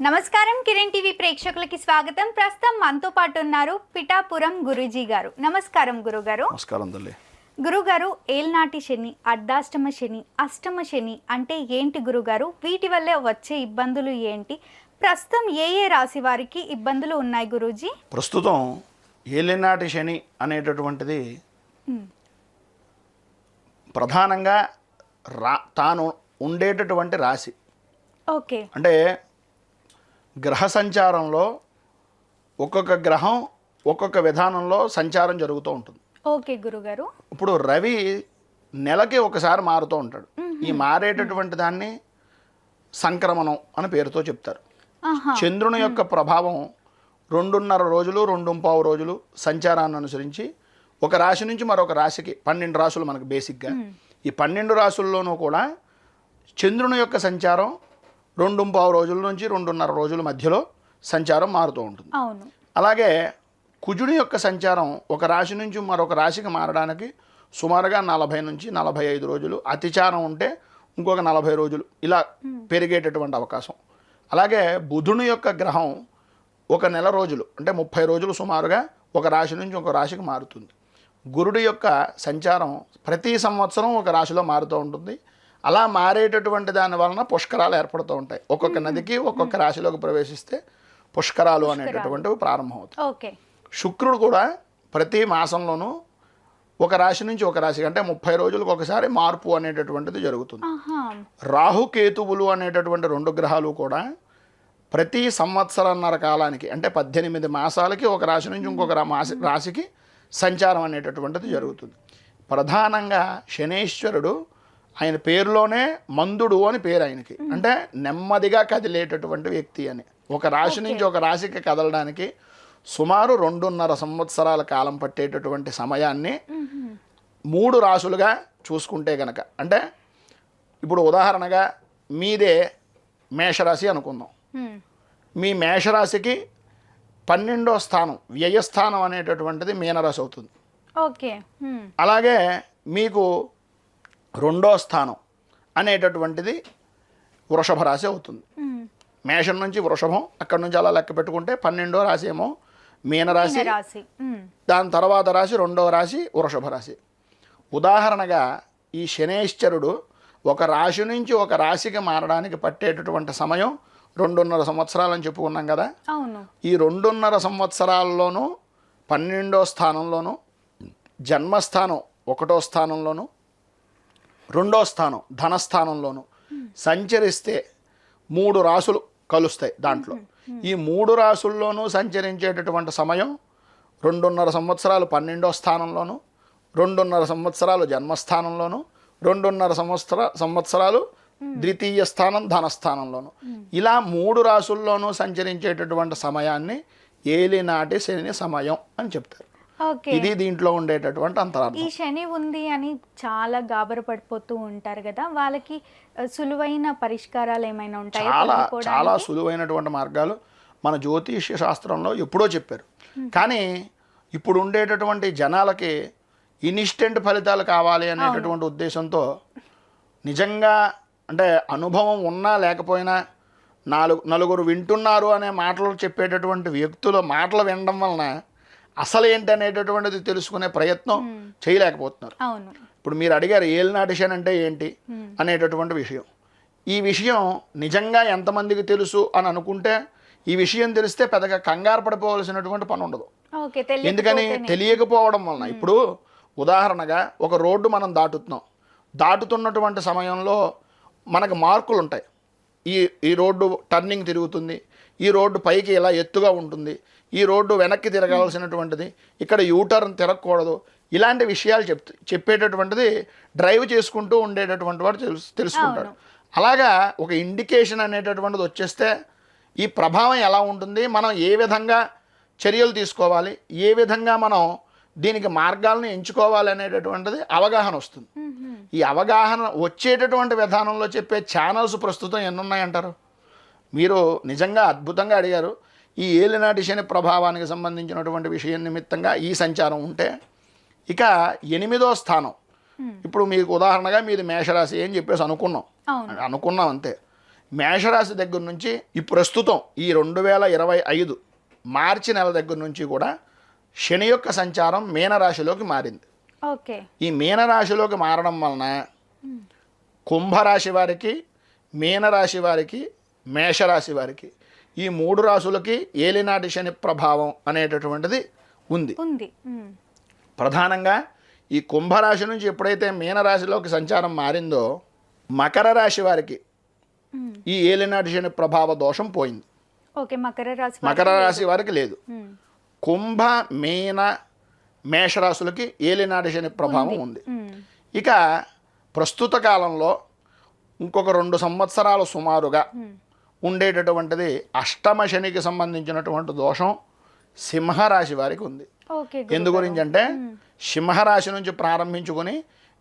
నమస్కారం కిరణ్ టీవీ ప్రేక్షకులకి స్వాగతం. ప్రస్తుతం మనతో పాటు ఉన్నారు పిఠాపురం గురూజీ గారు. నమస్కారం గురుగారు. నమస్కారం తల్లి. గురుగారు ఏల్నాటి శని అర్ధాష్టమ శని అష్టమ శని అంటే ఏంటి గురుగారు? వీటి వల్లే వచ్చే ఇబ్బందులు ఏంటి? ప్రస్తుతం ఏ ఏ రాశి వారికి ఇబ్బందులు ఉన్నాయి గురూజీ? ప్రస్తుతం ఏలినాటి శని అనేటటువంటిది ప్రధానంగా రా తాను ఉండేటటువంటి రాశి. ఓకే. అంటే గ్రహ సంచారంలో ఒక్కొక్క గ్రహం ఒక్కొక్క విధానంలో సంచారం జరుగుతూ ఉంటుంది. ఓకే గురుగారు. ఇప్పుడు రవి నెలకి ఒకసారి మారుతూ ఉంటాడు. ఈ మారేటటువంటి దాన్ని సంక్రమణం అని పేరుతో చెప్తారు. చంద్రుని యొక్క ప్రభావం రెండున్నర రోజులు రెండు పావు రోజులు సంచారాన్ని అనుసరించి ఒక రాశి నుంచి మరొక రాశికి పన్నెండు రాసులు మనకు బేసిక్గా ఈ పన్నెండు రాసుల్లోనూ కూడా చంద్రుని యొక్క సంచారం రెండు పావు రోజుల నుంచి రెండున్నర రోజుల మధ్యలో సంచారం మారుతూ ఉంటుంది. అలాగే కుజుడి యొక్క సంచారం ఒక రాశి నుంచి మరొక రాశికి మారడానికి సుమారుగా నలభై నుంచి నలభై ఐదు రోజులు అతిచారం ఉంటే ఇంకొక నలభై రోజులు ఇలా పెరిగేటటువంటి అవకాశం. అలాగే బుధుని యొక్క గ్రహం ఒక నెల రోజులు అంటే ముప్పై రోజులు సుమారుగా ఒక రాశి నుంచి ఒక రాశికి మారుతుంది. గురుడు యొక్క సంచారం ప్రతి సంవత్సరం ఒక రాశిలో మారుతూ ఉంటుంది. అలా మారేటటువంటి దాని వలన పుష్కరాలు ఏర్పడుతూ ఉంటాయి. ఒక్కొక్క నదికి ఒక్కొక్క రాశిలోకి ప్రవేశిస్తే పుష్కరాలు అనేటటువంటివి ప్రారంభమవుతాయి. ఓకే. శుక్రుడు కూడా ప్రతి మాసంలోనూ ఒక రాశి నుంచి ఒక రాశి అంటే ముప్పై రోజులకు ఒకసారి మార్పు అనేటటువంటిది జరుగుతుంది. రాహుకేతువులు అనేటటువంటి రెండు గ్రహాలు కూడా ప్రతి సంవత్సరన్నర కాలానికి అంటే పద్దెనిమిది మాసాలకి ఒక రాశి నుంచి ఇంకొక మాసి రాశికి సంచారం అనేటటువంటిది జరుగుతుంది. ప్రధానంగా శనేశ్వరుడు ఆయన పేరులోనే మందుడు అని పేరు ఆయనకి. అంటే నెమ్మదిగా కదిలేటటువంటి వ్యక్తి అని. ఒక రాశి నుంచి ఒక రాశికి కదలడానికి సుమారు రెండున్నర సంవత్సరాల కాలం పట్టేటటువంటి సమయాన్ని మూడు రాసులుగా చూసుకుంటే గనక. అంటే ఇప్పుడు ఉదాహరణగా మీదే మేషరాశి అనుకుందాం. మీ మేషరాశికి పన్నెండో స్థానం వ్యయస్థానం అనేటటువంటిది మీనరాశి అవుతుంది. ఓకే. అలాగే మీకు రెండో స్థానం అనేటటువంటిది వృషభ రాశి అవుతుంది. మేషం నుంచి వృషభం అక్కడ నుంచి అలా లెక్క పెట్టుకుంటే పన్నెండో రాశి ఏమో మీనరాశి. దాని తర్వాత రాశి రెండవ రాశి వృషభ రాశి. ఉదాహరణగా ఈ శనేశ్వరుడు ఒక రాశి నుంచి ఒక రాశికి మారడానికి పట్టేటటువంటి సమయం రెండున్నర సంవత్సరాలని చెప్పుకున్నాం కదా. ఈ రెండున్నర సంవత్సరాల్లోనూ పన్నెండో స్థానంలోనూ జన్మస్థానం ఒకటో స్థానంలోనూ రెండో స్థానం ధనస్థానంలోను. సంచరిస్తే మూడు రాసులు కలుస్తాయి దాంట్లో. ఈ మూడు రాసుల్లోనూ సంచరించేటటువంటి సమయం రెండున్నర సంవత్సరాలు పన్నెండో స్థానంలోను రెండున్నర సంవత్సరాలు జన్మస్థానంలోను రెండున్నర సంవత్సర సంవత్సరాలు ద్వితీయ స్థానం ధనస్థానంలోను. ఇలా మూడు రాసుల్లోనూ సంచరించేటటువంటి సమయాన్ని ఏలినాటి శని సమయం అని చెప్తారు. ఇది దీంట్లో ఉండేటటువంటి అంతరార్థం. ఈ శని ఉంది అని చాలా గాబర పడిపోతూ ఉంటారు కదా వాళ్ళకి సులువైన పరిష్కారాలు ఏమైనా ఉంటాయా చాలా? చాలా సులువైనటువంటి మార్గాలు మన జ్యోతిష్య శాస్త్రంలో ఎప్పుడో చెప్పారు. కానీ ఇప్పుడు ఉండేటటువంటి జనాలకి ఇన్స్టెంట్ ఫలితాలు కావాలి అనేటటువంటి ఉద్దేశంతో నిజంగా అంటే అనుభవం ఉన్నా లేకపోయినా నాలుగు నలుగురు వింటున్నారు అనే మాటలు చెప్పేటటువంటి వ్యక్తుల మాటలు వినడం వలన అసలు ఏంటి అనేటటువంటిది తెలుసుకునే ప్రయత్నం చేయలేకపోతున్నారు. ఇప్పుడు మీరు అడిగారు ఏలినాటిషన్ అంటే ఏంటి అనేటటువంటి విషయం. ఈ విషయం నిజంగా ఎంతమందికి తెలుసు అని అనుకుంటే ఈ విషయం తెలిస్తే పెద్దగా కంగారు పడిపోవలసినటువంటి పని ఉండదు. ఎందుకని. తెలియకపోవడం వలన. ఇప్పుడు ఉదాహరణగా ఒక రోడ్డు మనం దాటుతున్నాం. దాటుతున్నటువంటి సమయంలో మనకు మార్కులు ఉంటాయి. ఈ ఈ రోడ్డు టర్నింగ్ తిరుగుతుంది. ఈ రోడ్డు పైకి ఇలా ఎత్తుగా ఉంటుంది. ఈ రోడ్డు వెనక్కి తిరగాల్సినటువంటిది ఇక్కడ యూటర్న్ తిరగకూడదు. ఇలాంటి విషయాలు చెప్ చెప్పేటటువంటిది డ్రైవ్ చేసుకుంటూ ఉండేటటువంటి వాడు తెలుసు తెలుసుకుంటాడు అలాగా ఒక ఇండికేషన్ అనేటటువంటిది వచ్చేస్తే ఈ ప్రభావం ఎలా ఉంటుంది మనం ఏ విధంగా చర్యలు తీసుకోవాలి ఏ విధంగా మనం దీనికి మార్గాలను ఎంచుకోవాలి అనేటటువంటిది అవగాహన వస్తుంది. ఈ అవగాహన వచ్చేటటువంటి విధానంలో చెప్పే ఛానల్స్ ప్రస్తుతం ఎన్ని ఉన్నాయంటారు మీరు నిజంగా అద్భుతంగా అడిగారు. ఈ ఏలినాటి శని ప్రభావానికి సంబంధించినటువంటి విషయం నిమిత్తంగా ఈ సంచారం ఉంటే ఇక ఎనిమిదో స్థానం. ఇప్పుడు మీకు ఉదాహరణగా మీది మేషరాశి అని చెప్పేసి అనుకున్నాం. అనుకున్నాం అంతే. మేషరాశి దగ్గర నుంచి ఈ ప్రస్తుతం ఈ రెండు వేల ఇరవై ఐదు మార్చి నెల దగ్గర నుంచి కూడా శని యొక్క సంచారం మీనరాశిలోకి మారింది. ఓకే. ఈ మీనరాశిలోకి మారడం వలన కుంభరాశి వారికి మీనరాశి వారికి మేషరాశి వారికి ఈ మూడు రాశులకి ఏలినాటి శని ప్రభావం అనేటటువంటిది ఉంది ఉంది. ప్రధానంగా ఈ కుంభరాశి నుంచి ఎప్పుడైతే మీనరాశిలోకి సంచారం మారిందో మకర రాశి వారికి. ఈ ఏలినాటి శని ప్రభావ దోషం పోయింది ఓకే మకర రాశి మకర రాశి వారికి లేదు. కుంభ మీన మేషరాశులకి ఏలినాటి శని ప్రభావం ఉంది. ఇక ప్రస్తుత కాలంలో ఇంకొక రెండు సంవత్సరాలు సుమారుగా ఉండేటటువంటిది అష్టమ శనికి సంబంధించినటువంటి దోషం సింహరాశి వారికి ఉంది. ఎందు గురించి అంటే సింహరాశి నుంచి ప్రారంభించుకొని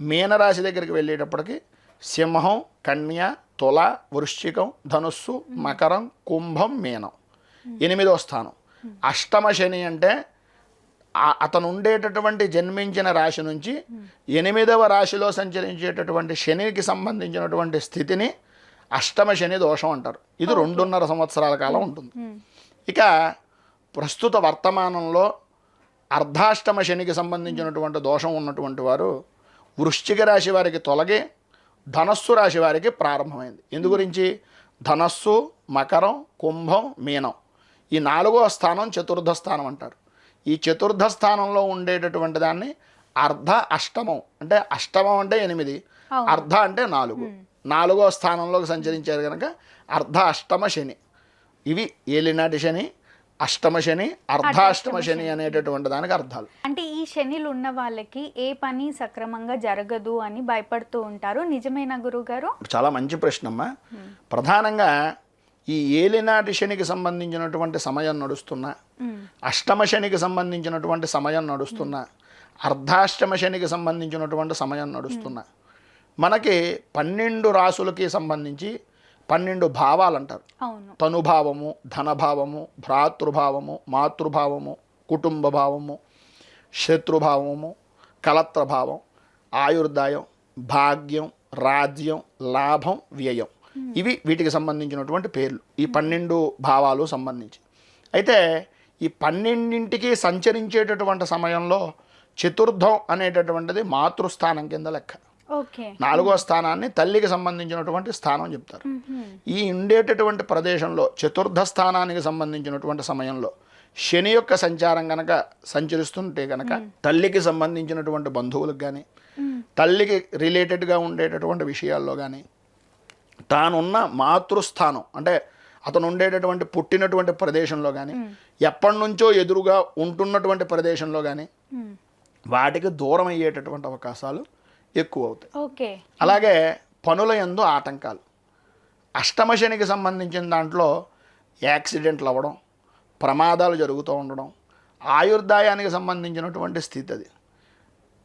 మీనరాశి దగ్గరికి వెళ్ళేటప్పటికి సింహం కన్య తుల వృశ్చికం ధనుస్సు మకరం కుంభం మీనం ఎనిమిదో స్థానం. అష్టమ శని అంటే అతను ఉండేటటువంటి జన్మించిన రాశి నుంచి ఎనిమిదవ రాశిలో సంచరించేటటువంటి శనికి సంబంధించినటువంటి స్థితిని అష్టమ శని దోషం అంటారు. ఇది రెండున్నర సంవత్సరాల కాలం ఉంటుంది. ఇక ప్రస్తుత వర్తమానంలో అర్ధాష్టమ శనికి సంబంధించినటువంటి దోషం ఉన్నటువంటి వారు వృశ్చిక రాశి వారికి తొలగి ధనస్సు రాశి వారికి ప్రారంభమైంది. ఎందు గురించి ధనస్సు మకరం కుంభం మీనం ఈ నాలుగో స్థానం చతుర్థ స్థానం అంటారు. ఈ చతుర్థ స్థానంలో ఉండేటటువంటి దాన్ని అర్ధ అష్టమం అంటే అష్టమం అంటే ఎనిమిది. అర్ధ అంటే నాలుగు. నాలుగో స్థానంలోకి సంచరించారు కనుక అర్ధ అష్టమ శని. ఇవి ఏలినాటి శని అష్టమ శని అర్ధాష్టమ శని. అనేటటువంటి దానికి అర్థాలు. అంటే ఈ శనిలు ఉన్న వాళ్ళకి ఏ పని సక్రమంగా జరగదు అని భయపడుతూ ఉంటారు. నిజమేనా గురువు గారు చాలా మంచి ప్రశ్నమ్మా. ప్రధానంగా ఈ ఏలినాటి శనికి సంబంధించినటువంటి సమయం నడుస్తున్నా. అష్టమ శనికి సంబంధించినటువంటి సమయం నడుస్తున్నా. అర్ధాష్టమ శనికి సంబంధించినటువంటి సమయం నడుస్తున్నా. మనకి పన్నెండు రాసులకి సంబంధించి పన్నెండు భావాలు అంటారు తనుభావము ధనభావము భ్రాతృభావము మాతృభావము కుటుంబ భావము శత్రుభావము కలత్రభావం ఆయుర్దాయం భాగ్యం రాజ్యం లాభం వ్యయం. ఇవి వీటికి సంబంధించినటువంటి పేర్లు. ఈ పన్నెండు భావాలు సంబంధించి. అయితే ఈ పన్నెండింటికి సంచరించేటటువంటి సమయంలో చతుర్థం అనేటటువంటిది మాతృస్థానం కింద లెక్క. నాలుగో స్థానాన్ని తల్లికి సంబంధించినటువంటి స్థానం చెప్తారు. ఈ ఉండేటటువంటి ప్రదేశంలో చతుర్థ స్థానానికి సంబంధించినటువంటి సమయంలో శని యొక్క సంచారం గనక సంచరిస్తుంటే గనక తల్లికి సంబంధించినటువంటి బంధువులకు కానీ తల్లికి రిలేటెడ్గా ఉండేటటువంటి విషయాల్లో కానీ తానున్న మాతృస్థానం అంటే అతను ఉండేటటువంటి పుట్టినటువంటి ప్రదేశంలో కానీ ఎప్పటి నుంచో ఎదురుగా ఉంటున్నటువంటి ప్రదేశంలో కానీ. వాటికి దూరం అయ్యేటటువంటి అవకాశాలు ఎక్కువ అవుతాయి ఓకే. అలాగే పనుల యందు ఆటంకాలు. అష్టమ శనికి సంబంధించిన దాంట్లో యాక్సిడెంట్లు అవ్వడం ప్రమాదాలు జరుగుతూ ఉండడం ఆయుర్దాయానికి సంబంధించినటువంటి స్థితి అది.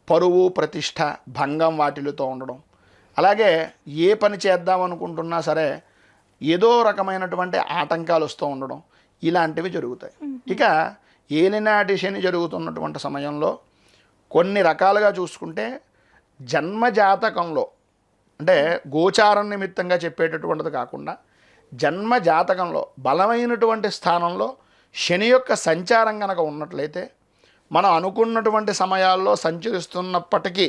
పరువు ప్రతిష్ట భంగం వాటిల్లుతూ ఉండడం. అలాగే ఏ పని చేద్దాం అనుకుంటున్నా సరే ఏదో రకమైనటువంటి ఆటంకాలు వస్తూ ఉండడం ఇలాంటివి జరుగుతాయి. ఇక ఏలినాటి శని జరుగుతున్నటువంటి సమయంలో కొన్ని రకాలుగా చూసుకుంటే జన్మ జాతకంలో అంటే గోచారం నిమిత్తంగా చెప్పేటటువంటిది కాకుండా జన్మ జాతకంలో బలమైనటువంటి స్థానంలో శని యొక్క సంచారం కనుక ఉన్నట్లయితే మనం అనుకున్నటువంటి సమయాల్లో సంచరిస్తున్నప్పటికీ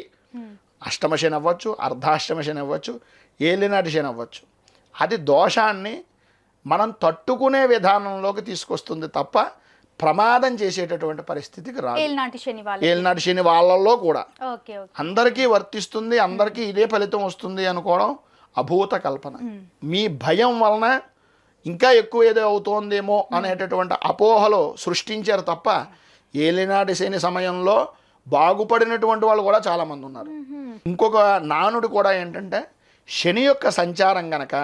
అష్టమ శని అవ్వచ్చు అర్ధాష్టమ శని అవ్వచ్చు ఏలినాటి శని అవ్వచ్చు. అది దోషాన్ని మనం తట్టుకునే విధానంలోకి తీసుకొస్తుంది తప్ప ప్రమాదం చేసేటటువంటి పరిస్థితికి రాదు. ఏలినాటి శని వాళ్ళల్లో కూడా. అందరికీ వర్తిస్తుంది అందరికీ ఇదే ఫలితం వస్తుంది అనుకోవడం అభూత కల్పన. మీ భయం వలన ఇంకా ఎక్కువ ఏదో అవుతోందేమో అనేటటువంటి అపోహలు సృష్టించారు తప్ప ఏలినాటి శని సమయంలో బాగుపడినటువంటి వాళ్ళు కూడా చాలామంది ఉన్నారు. ఇంకొక నానుడు కూడా ఏంటంటే శని యొక్క సంచారం గనక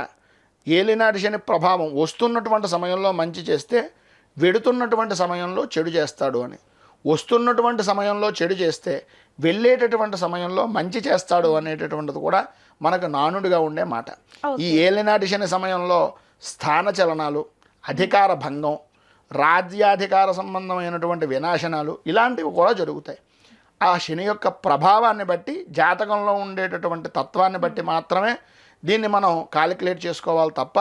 ఏలినాటి శని ప్రభావం వస్తున్నటువంటి సమయంలో మంచి చేస్తే వెడుతున్నటువంటి సమయంలో చెడు చేస్తాడు అని. వస్తున్నటువంటి సమయంలో చెడు చేస్తే వెళ్ళేటటువంటి సమయంలో మంచి చేస్తాడు అనేటటువంటిది కూడా మనకు నానుడిగా ఉండే మాట. ఈ ఏలినాటి శని సమయంలో స్థాన చలనాలు అధికార భంగం రాజ్యాధికార సంబంధమైనటువంటి వినాశనాలు ఇలాంటివి కూడా జరుగుతాయి. ఆ శని యొక్క ప్రభావాన్ని బట్టి జాతకంలో ఉండేటటువంటి తత్వాన్ని బట్టి మాత్రమే దీన్ని మనం కాలిక్యులేట్ చేసుకోవాలి తప్ప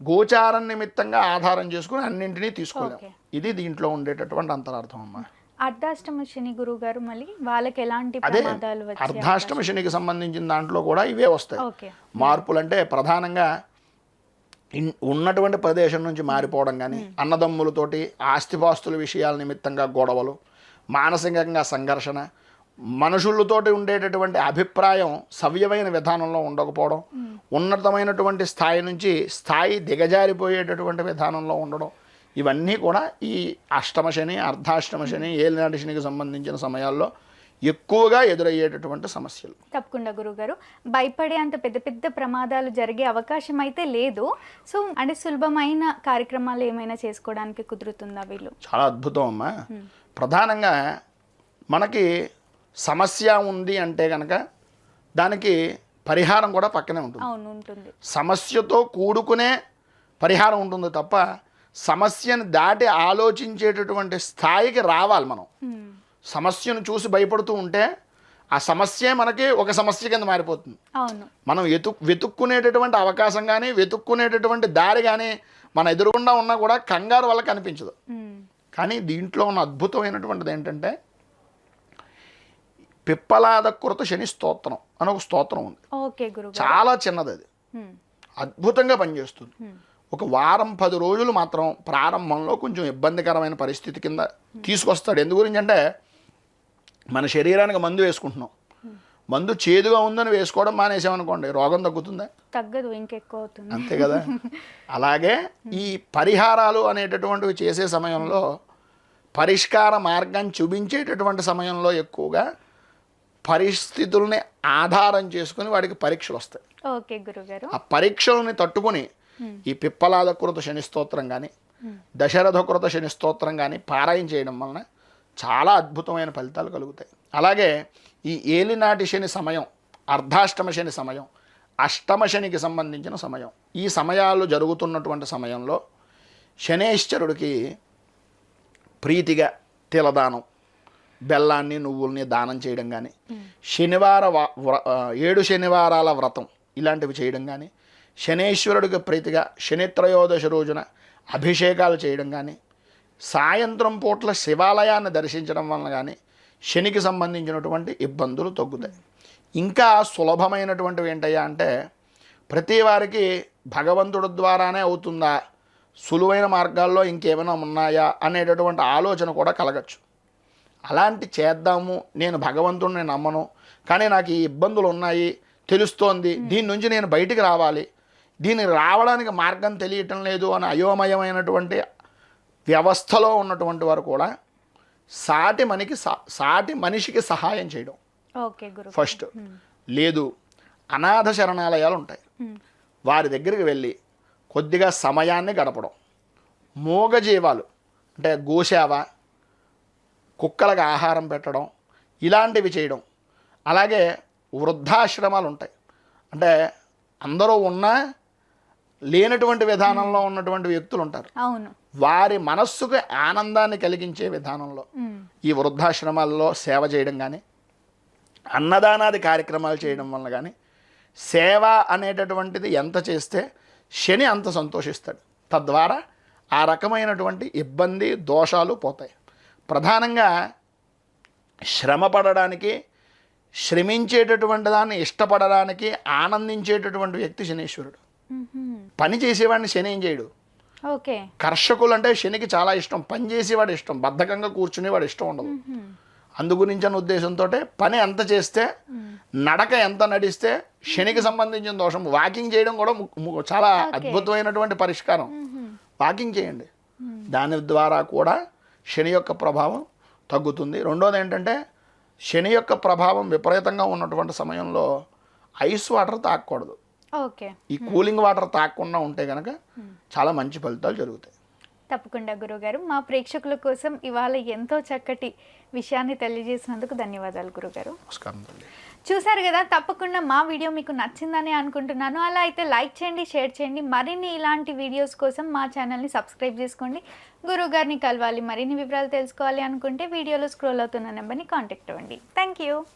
గోచారం నిమిత్తంగా ఆధారం చేసుకుని అన్నింటినీ తీసుకోలేం. ఓకే. ఇది దీంట్లో ఉండేటటువంటి అంతరార్థం అమ్మా అర్ధాష్టమ శని గురువు గారు మళ్ళీ వాళ్ళకి ఎలాంటి ప్రమాదాలు అర్ధాష్టమ శనికి సంబంధించిన దాంట్లో కూడా ఇవే వస్తాయి. మార్పులు అంటే ప్రధానంగా ఉన్నటువంటి ప్రదేశం నుంచి మారిపోవడం కానీ అన్నదమ్ములతోటి ఆస్తిపాస్తుల విషయాల నిమిత్తంగా గొడవలు మానసికంగా సంఘర్షణ మనుషులతోటి ఉండేటటువంటి అభిప్రాయం సవ్యమైన విధానంలో ఉండకపోవడం ఉన్నతమైనటువంటి స్థాయి నుంచి స్థాయి దిగజారిపోయేటటువంటి విధానంలో ఉండడం ఇవన్నీ కూడా ఈ అష్టమ శని అర్ధాష్టమ శని ఏలినాటి శనికి సంబంధించిన సమయాల్లో ఎక్కువగా ఎదురయ్యేటటువంటి సమస్యలు. తప్పకుండా గురుగారు. భయపడే అంత పెద్ద పెద్ద ప్రమాదాలు జరిగే అవకాశం అయితే లేదు. సో అంటే సులభమైన కార్యక్రమాలు ఏమైనా చేసుకోవడానికి కుదురుతుందా వీళ్ళు? చాలా అద్భుతం అమ్మా. ప్రధానంగా మనకి సమస్య ఉంది అంటే కనుక దానికి పరిహారం కూడా పక్కనే ఉంటుంది. సమస్యతో కూడుకునే పరిహారం ఉంటుంది తప్ప సమస్యను దాటి ఆలోచించేటటువంటి స్థాయికి రావాలి మనం. సమస్యను చూసి భయపడుతూ ఉంటే ఆ సమస్యే మనకి ఒక సమస్య కింద మారిపోతుంది. మనం వెతు వెతుక్కునేటటువంటి అవకాశం కానీ వెతుక్కునేటటువంటి దారి కానీ మన ఎదురుగుండా ఉన్నా కూడా కంగారు వల్ల కనిపించదు. కానీ దీంట్లో ఉన్న అద్భుతమైనటువంటిది ఏంటంటే పిప్పలాద కృత శని స్తోత్రం అని ఒక స్తోత్రం ఉంది. చాలా చిన్నది అది. అద్భుతంగా పనిచేస్తుంది. ఒక వారం పది రోజులు మాత్రం ప్రారంభంలో కొంచెం ఇబ్బందికరమైన పరిస్థితి కింద తీసుకొస్తాడు. ఎందు గురించి అంటే మన శరీరానికి మందు వేసుకుంటున్నాం. మందు చేదుగా ఉందని వేసుకోవడం మానేసామనుకోండి రోగం తగ్గుతుందా? తగ్గదు ఇంకెక్కువ అవుతుంది. అంతే కదా? అలాగే ఈ పరిహారాలు అనేటటువంటివి చేసే సమయంలో పరిష్కార మార్గాన్ని చూపించేటటువంటి సమయంలో ఎక్కువగా పరిస్థితుల్ని ఆధారం చేసుకుని వాడికి పరీక్షలు వస్తాయి. ఓకే గురుగారు. ఆ పరీక్షలని తట్టుకుని ఈ పిప్పలాద కృత శని స్తోత్రం కానీ దశరథ కృత శని స్తోత్రం కానీ పారాయణ చేయడం వలన చాలా అద్భుతమైన ఫలితాలు కలుగుతాయి. అలాగే ఈ ఏలినాటి శని సమయం అర్ధాష్టమ శని సమయం అష్టమ శనికి సంబంధించిన సమయం ఈ సమయాలు జరుగుతున్నటువంటి సమయంలో శనేశ్వరుడికి ప్రీతిగా తిలదానం బెల్లాన్ని నువ్వుల్ని దానం చేయడం కానీ శనివార వ- వ్ర- ఏడు శనివారాల వ్రతం ఇలాంటివి చేయడం కానీ శనేశ్వరుడికి ప్రీతిగా శనిత్రయోదశ రోజున అభిషేకాలు చేయడం కానీ సాయంత్రం పూట్ల శివాలయాన్ని దర్శించడం వలన కానీ శనికి సంబంధించినటువంటి ఇబ్బందులు తగ్గుతాయి. ఇంకా సులభమైనటువంటివి ఏంటయ్యా అంటే ప్రతి వారికి భగవంతుడి ద్వారానే అవుతుందా? సులువైన మార్గాల్లో ఇంకేమైనా ఉన్నాయా? అనేటటువంటి ఆలోచన కూడా కలగచ్చు. అలాంటి చేద్దాము నేను భగవంతుడిని నమ్మను. కానీ నాకు ఈ ఇబ్బందులు ఉన్నాయి తెలుస్తోంది. దీని నుంచి నేను బయటికి రావాలి. దీనికి రావడానికి మార్గం తెలియటం లేదు అని అయోమయమైనటువంటి వ్యవస్థలో ఉన్నటువంటి వారు కూడా సాటి మనకి సాటి మనిషికి సహాయం చేయడం. ఓకే గురు. ఫస్ట్ లేదు అనాథ శరణాలయాలు ఉంటాయి. వారి దగ్గరికి వెళ్ళి కొద్దిగా సమయాన్ని గడపడం. మూగజీవాలు అంటే గోసేవ కుక్కలకు ఆహారం పెట్టడం ఇలాంటివి చేయడం. అలాగే వృద్ధాశ్రమాలు ఉంటాయి. అంటే అందరూ ఉన్నా లేనటువంటి విధానంలో ఉన్నటువంటి వ్యక్తులు ఉంటారు. అవును. వారి మనస్సుకు ఆనందాన్ని కలిగించే విధానంలో ఈ వృద్ధాశ్రమాల్లో సేవ చేయడం కానీ అన్నదానాది కార్యక్రమాలు చేయడం వల్ల కానీ సేవ అనేటటువంటిది ఎంత చేస్తే శని అంత సంతోషిస్తాడు. తద్వారా ఆ రకమైనటువంటి ఇబ్బంది దోషాలు పోతాయి. ప్రధానంగా శ్రమ పడడానికి శ్రమించేటటువంటి దాన్ని ఇష్టపడడానికి ఆనందించేటటువంటి వ్యక్తి శనీశ్వరుడు. పని చేసేవాడిని శని ఏం చేయడు. ఓకే. కర్షకులు అంటే శనికి చాలా ఇష్టం. పని చేసేవాడు ఇష్టం. బద్ధకంగా కూర్చునేవాడు ఇష్టం ఉండదు. ఉహుం, అందుగురించి అన్న ఉద్దేశంతో పని ఎంత చేస్తే నడక ఎంత నడిస్తే శనికి సంబంధించిన దోషం. వాకింగ్ చేయడం కూడా చాలా అద్భుతమైనటువంటి పరిష్కారం. వాకింగ్ చేయండి. దాని ద్వారా కూడా శని యొక్క ప్రభావం తగ్గుతుంది. రెండోది ఏంటంటే శని యొక్క ప్రభావం విపరీతంగా ఉన్నటువంటి సమయంలో ఐస్ వాటర్ తాగకూడదు. ఓకే. ఈ కూలింగ్ వాటర్ తాగకుండా ఉంటే కనుక చాలా మంచి ఫలితాలు జరుగుతాయి. తప్పకుండా గురుగారు. మా ప్రేక్షకుల కోసం ఇవాళ ఎంతో చక్కటి విషయాన్ని తెలియజేసినందుకు ధన్యవాదాలు గురుగారు. నమస్కారం చూశారు చూసారు కదా తప్పకుండా మా వీడియో మీకు నచ్చిందని అనుకుంటున్నాను. అలా అయితే లైక్ చేయండి షేర్ చేయండి. మరిన్ని ఇలాంటి వీడియోస్ కోసం మా ఛానల్ని సబ్స్క్రైబ్ చేసుకోండి. గురువు గారిని కలవాలి మరిన్ని వివరాలు తెలుసుకోవాలి అనుకుంటే వీడియోలో స్క్రోల్ అవుతున్న నెంబర్ని కాంటాక్ట్ అవ్వండి. Thank you